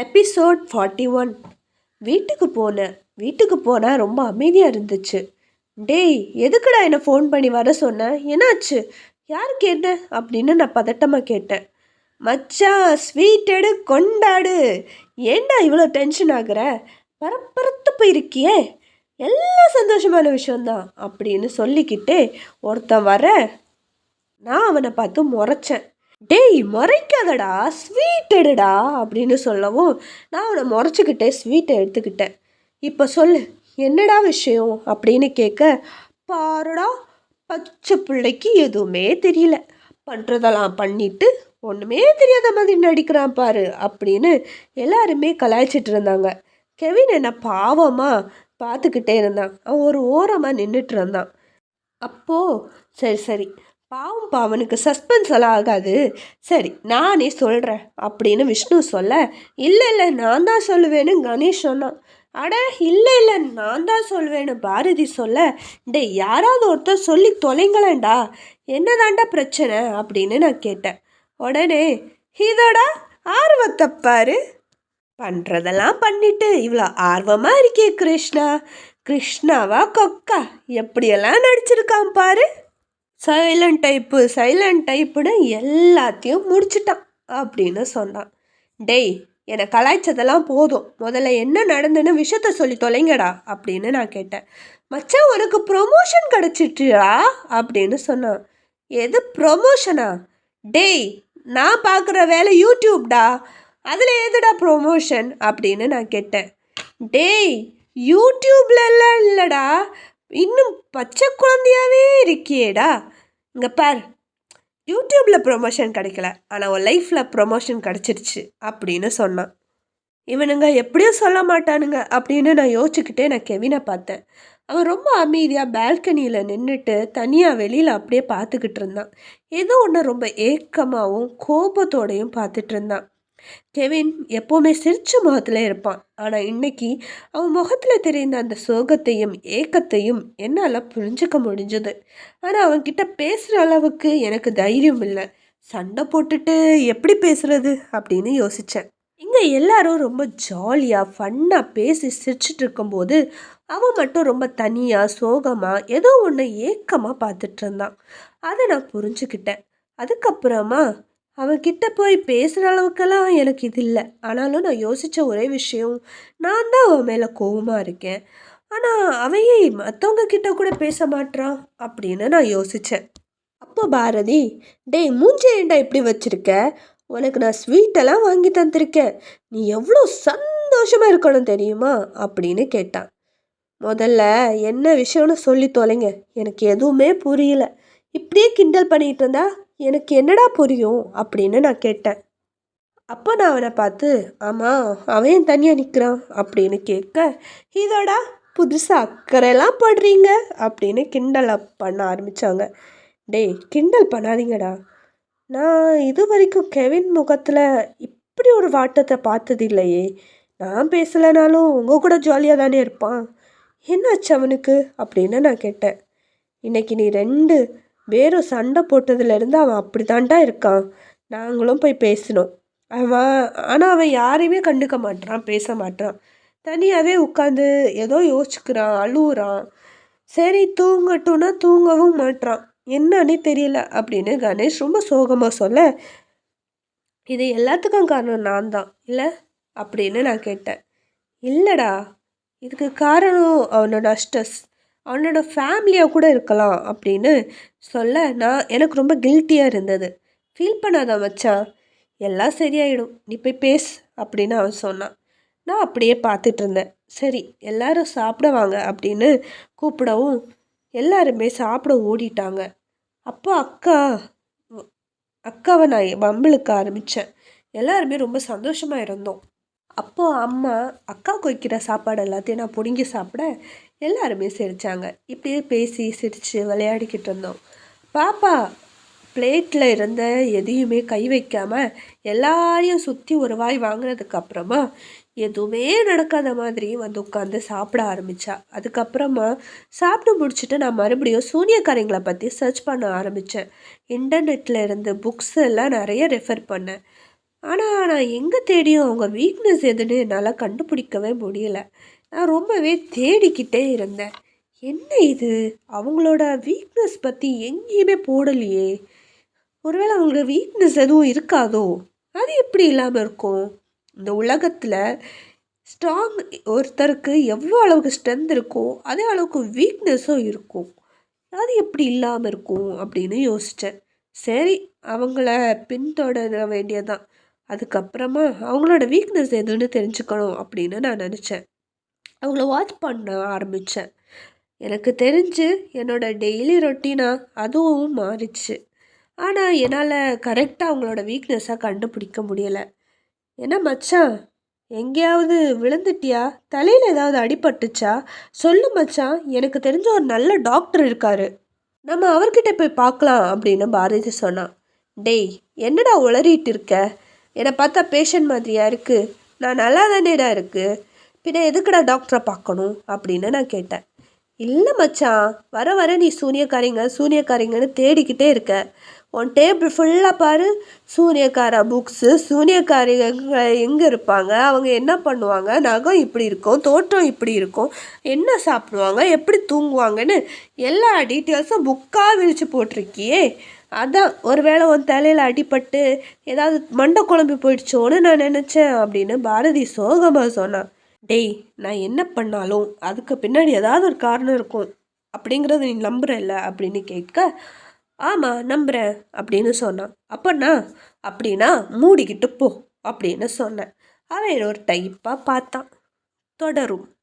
Episode forty one வீட்டுக்கு போனேன் வீட்டுக்கு போனால் ரொம்ப அமைதியாக இருந்துச்சு. டேய் எதுக்குடா என்னை ஃபோன் பண்ணி வர சொன்னேன் என்னாச்சு? யாருக்கு என்ன? அப்படின்னு நான் பதட்டமாக கேட்டேன். மச்சான் ஸ்வீட் எடு கொண்டாடு. ஏன்டா இவ்வளோ டென்ஷன் ஆகுற? பரப்பரத்து போயிருக்கியே. எல்லாம் சந்தோஷமான விஷயந்தான் அப்படின்னு சொல்லிக்கிட்டே ஒருத்தன் வர நான் அவனை பார்த்து முறைச்சேன். டேய் முறைக்காதடா ஸ்வீட் எடுடா அப்படின்னு சொல்லவும் நான் அவனை முறைச்சிக்கிட்டே ஸ்வீட்டை எடுத்துக்கிட்டேன். இப்போ சொல்லு என்னடா விஷயம் அப்படின்னு கேட்க பாருடா பச்சை பிள்ளைக்கு எதுவுமே தெரியல. பண்ணுறதெல்லாம் பண்ணிட்டு ஒன்றுமே தெரியாத மாதிரி நடிக்கிறான் பாரு அப்படின்னு எல்லாருமே கலாய்ச்சிட்டு இருந்தாங்க. கெவின் என்ன பாவமாக பார்த்துக்கிட்டே இருந்தான். அவன் ஒரு ஓரமாக நின்றுட்டு இருந்தான். அப்போது சரி சரி பாவம் பாவனுக்கு சஸ்பென்ஸ் எல்லாம் ஆகாது. சரி நானே சொல்கிறேன் அப்படின்னு விஷ்ணு சொல்ல இல்லை இல்லை நான் தான் சொல்லுவேன்னு கணேஷ் சொன்னான். அட இல்லை இல்லை நான் தான் சொல்வேன்னு பாரதி சொல்ல டே யாராவது ஒருத்தர் சொல்லி தொலைங்களேண்டா என்னதாண்டா பிரச்சனை? அப்படின்னு நான் கேட்டேன். உடனே இதோடா ஆர்வத்தை பாரு. பண்ணுறதெல்லாம் பண்ணிட்டு இவ்வளோ ஆர்வமாக இருக்கே கிருஷ்ணா. கிருஷ்ணாவா கொக்கா? எப்படியெல்லாம் நடிச்சிருக்கான் பாரு. சைலண்ட் டைப்பு சைலண்ட் டைப்புன்னு எல்லாத்தையும் முடிச்சிட்டான் அப்படின்னு சொன்னான். டேய் என்னை கலாய்ச்சதெல்லாம் போதும். முதல்ல என்ன நடந்துன்னு விஷயத்த சொல்லி தொலைங்கடா அப்படின்னு நான் கேட்டேன். மச்சான் உனக்கு ப்ரொமோஷன் கிடச்சிட்டுடா அப்படின்னு சொன்னான். எது ப்ரொமோஷனா டேய் நான் பார்க்குற வேலை யூடியூப்டா அதில் எதுடா ப்ரொமோஷன் அப்படின்னு நான் கேட்டேன். டேய் யூடியூப்லலாம் இல்லைடா. இன்னும் பச்சை குழந்தையாவே இருக்கியேடா. இங்கே பார் யூடியூப்பில் ப்ரொமோஷன் கிடைக்கல. ஆனால் உன் லைஃப்பில் ப்ரொமோஷன் கிடச்சிருச்சு அப்படின்னு சொன்னான். இவனுங்க எப்படியும் சொல்ல மாட்டானுங்க அப்படின்னு நான் யோசிச்சுக்கிட்டே நான் கெவினை பார்த்தேன். அவன் ரொம்ப அமைதியாக பால்கனியில் நின்றுட்டு தனியாக வெளியில் அப்படியே பார்த்துக்கிட்டு இருந்தான். ஏதோ ஒன்று ரொம்ப ஏக்கமாகவும் கோபத்தோடையும் பார்த்துட்டு இருந்தான். கெவின் எப்போவுமே சிரிச்ச முகத்தில் இருப்பான். ஆனால் இன்னைக்கு அவன் முகத்தில் தெரிந்த அந்த சோகத்தையும் ஏக்கத்தையும் என்னால் புரிஞ்சுக்க முடிஞ்சது. ஆனால் அவன்கிட்ட பேசுகிற அளவுக்கு எனக்கு தைரியம் இல்லை. சண்டை போட்டுட்டு எப்படி பேசுறது அப்படின்னு யோசித்தேன் இங்கே எல்லாரும் ரொம்ப ஜாலியாக ஃபன்னாக பேசி சிரிச்சிட்டு இருக்கும்போது அவன் மட்டும் ரொம்ப தனியாக சோகமாக ஏதோ ஒன்று ஏக்கமாக பார்த்துட்டு இருந்தான். அதை நான் புரிஞ்சுக்கிட்டேன். அதுக்கப்புறமா அவகிட்ட போய் பேசுகிற அளவுக்கெல்லாம் எனக்கு இது இல்லை. ஆனாலும் நான் யோசித்த ஒரே விஷயம் நான் தான் அவன் மேலே கோபமாக இருக்கேன். ஆனால் அவையே மற்றவங்க கிட்ட கூட பேச மாட்டான் அப்படின்னு நான் யோசித்தேன் அப்போ பாரதி டேய் மூஞ்ச ஏண்டா இப்படி வச்சுருக்க? உனக்கு நான் ஸ்வீட்டெல்லாம் வாங்கி தந்திருக்கேன். நீ எவ்வளோ சந்தோஷமாக இருக்கணும் தெரியுமா? அப்படின்னு கேட்டான். முதல்ல என்ன விஷயம்னு சொல்லி தொலைங்க. எனக்கு எதுவுமே புரியல. இப்படியே கிண்டல் பண்ணிகிட்டு இருந்தா எனக்கு என்னடா புரியும் அப்படின்னு நான் கேட்டேன். அப்போ நான் அவனை பார்த்து ஆமாம் அவன் தனியாக நிற்கிறான் அப்படின்னு கேட்க இதோடா புதுசாக அக்கறையெல்லாம் படுறீங்க? அப்படின்னு கிண்டலை பண்ண ஆரம்பித்தாங்க டேய் கிண்டல் பண்ணாதீங்கடா. நான் இது வரைக்கும் கெவின் முகத்தில் இப்படி ஒரு வாட்டத்தை பார்த்தது இல்லையே. நான் பேசலைனாலும் உங்கள் கூட ஜாலியாக தானே இருப்பான். என்னாச்சு அவனுக்கு? அப்படின்னு நான் கேட்டேன். இன்னைக்கு நீ ரெண்டு வேறு சண்டை போட்டதுலேருந்து அவன் அப்படி தாண்டா இருக்கான். நாங்களும் போய் பேசினோம். அவன் ஆனால் அவன் யாரையுமே கண்டுக்க மாட்டான் பேச மாட்டான் தனியாகவே உட்காந்து ஏதோ யோசிச்சுக்கிறான் அழுகுறான் சரி தூங்கட்டும்னா தூங்கவும் மாட்டான் என்னன்னே தெரியல அப்படின்னு கணேஷ் ரொம்ப சோகமாக சொல்ல இது எல்லாத்துக்கும் காரணம் நான் தான் இல்லை? அப்படின்னு நான் கேட்டேன். இல்லைடா இதுக்கு காரணம் அவனோட ஸ்ட்ரெஸ் அவனோட ஃபேமிலியாக கூட இருக்கலாம் அப்படின்னு சொல்ல நான் எனக்கு ரொம்ப கில்ட்டியாக இருந்தது. ஃபீல் பண்ணாத மச்சான் எல்லாம் சரியாயிடும். நீ போய் பேசு அப்படின்னு அவன் சொன்னான். நான் அப்படியே பார்த்துட்டு இருந்தேன். சரி எல்லாரும் சாப்பிட வாங்க அப்படின்னு கூப்பிடவும் எல்லாருமே சாப்பிட ஓடிட்டாங்க. அப்போ அக்கா அக்காவை நான் வம்பிழுக்க ஆரம்பித்தேன் எல்லாருமே ரொம்ப சந்தோஷமாக இருந்தோம். அப்போது அம்மா அக்காவுக்கு வைக்கிற சாப்பாடு எல்லாத்தையும் நான் பிடுங்கி சாப்பிட எல்லாருமே சிரித்தாங்க இப்படியே பேசி சிரித்து விளையாடிக்கிட்டு இருந்தோம். பாப்பா பிளேட்டில் இருந்த எதையுமே கை வைக்காமல் எல்லாரையும் சுற்றி ஒரு வாய் வாங்கினதுக்கு அப்புறமா எதுவுமே நடக்காத மாதிரி வந்து உட்காந்து சாப்பிட ஆரம்பித்தா அதுக்கப்புறமா சாப்பிட்டு முடிச்சுட்டு நான் மறுபடியும் சூனியக்காரங்களை பற்றி சர்ச் பண்ண ஆரம்பித்தேன் இன்டர்நெட்டில் இருந்து புக்ஸ் எல்லாம் நிறைய ரெஃபர் பண்ணேன். ஆனால் நான் எங்கே தேடியும் அவங்க வீக்னஸ் எதுன்னு என்னால் கண்டுபிடிக்கவே முடியல. நான் ரொம்பவே தேடிக்கிட்டே இருந்தேன். என்ன இது? அவங்களோட வீக்னஸ் பற்றி எங்கேயுமே போடலையே. ஒருவேளை அவங்களோட வீக்னஸ் எதுவும் இருக்காதோ? அது எப்படி இல்லாமல் இருக்கும்? இந்த உலகத்தில் ஸ்ட்ராங் ஒருத்தருக்கு எவ்வளோ அளவுக்கு ஸ்ட்ரென்த் இருக்கோ அதே அளவுக்கு வீக்னஸும் இருக்கும். அது எப்படி இல்லாமல் இருக்கும் அப்படின்னு யோசித்தேன் சரி அவங்கள பின்தொடர வேண்டியதுதான். அதுக்கப்புறமா அவங்களோட வீக்னஸ் எதுன்னு தெரிஞ்சுக்கணும் அப்படின்னு நான் நினச்சேன். அவங்கள வாட்ச் பண்ண ஆரம்பித்தேன் எனக்கு தெரிஞ்சு என்னோட டெய்லி ரொட்டீனாக அதுவும் மாறிச்சு. ஆனால் என்னால் கரெக்டாக அவங்களோட வீக்னஸாக கண்டுபிடிக்க முடியலை. என்ன மச்சான் எங்கேயாவது விழுந்துட்டியா? தலையில் ஏதாவது அடிபட்டுச்சா? சொல்லு மச்சான் எனக்கு தெரிஞ்ச ஒரு நல்ல டாக்டர் இருக்காரு. நம்ம அவர்கிட்ட போய் பார்க்கலாம் அப்படின்னு பாரதி சொன்னான். டேய் என்னடா உளறிட்டு இருக்க? என்னை பார்த்தா பேஷண்ட் மாதிரியா இருக்குது நான் நல்லா தானேடா இருக்குது பின்ன எதுக்குடா டாக்டரை பார்க்கணும்? அப்படின்னு நான் கேட்டேன். இல்லை மச்சான் வர வர நீ சூனியக்காரிங்க சூனியக்காரிங்கன்னு தேடிக்கிட்டே இருக்க. உன் டேபிள் ஃபுல்லாக பாரு. சூனியக்காரா புக்ஸு சூனியக்காரிங்க எங்கே இருப்பாங்க? அவங்க என்ன பண்ணுவாங்க? நகம் இப்படி இருக்கும் தோற்றம் இப்படி இருக்கும். என்ன சாப்பிடுவாங்க? எப்படி தூங்குவாங்கன்னு எல்லா டீட்டெயில்ஸும் புக்காக விரித்து போட்டிருக்கியே. அதான் ஒருவேளை உன் தலையில் அடிபட்டு ஏதாவது மண்டை குழம்பு போயிடுச்சோன்னு நான் நினச்சேன் அப்படின்னு பாரதி சோகமாக சொன்னான் டேய் நான் என்ன பண்ணாலும் அதுக்கு பின்னாடி ஏதாவது ஒரு காரணம் இருக்கும். அப்படிங்கிறத நீ நம்புறல்ல அப்படின்னு கேட்க ஆமாம் நம்புகிறேன் அப்படின்னு சொன்னான். அப்பண்ணா அப்படின்னா மூடிக்கிட்டு போ அப்படின்னு சொன்னேன். அவன் ஒரு டைப்பாக பார்த்தான். தொடரும்.